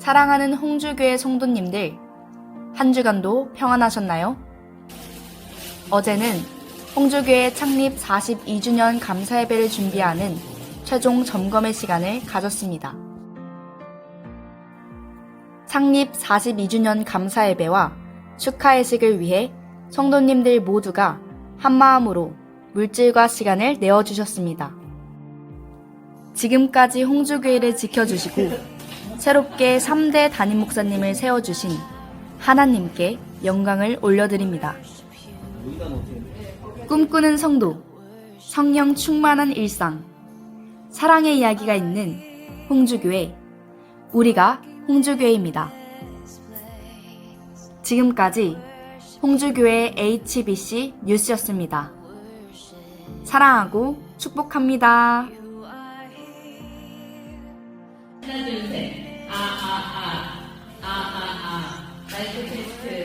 사랑하는 홍주교회 성도님들, 한 주간도 평안하셨나요? 어제는 홍주교회 창립 42주년 감사 예배를 준비하는 최종 점검의 시간을 가졌습니다. 창립 42주년 감사 예배와 축하 예식을 위해 성도님들 모두가 한마음으로 물질과 시간을 내어주셨습니다. 지금까지 홍주교회를 지켜주시고 새롭게 3대 담임 목사님을 세워주신 하나님께 영광을 올려드립니다. 꿈꾸는 성도, 성령 충만한 일상, 사랑의 이야기가 있는 홍주교회, 우리가 홍주교회입니다. 지금까지 홍주교회 HBC 뉴스였습니다. 사랑하고 축복합니다. 하나 둘 셋 I think it's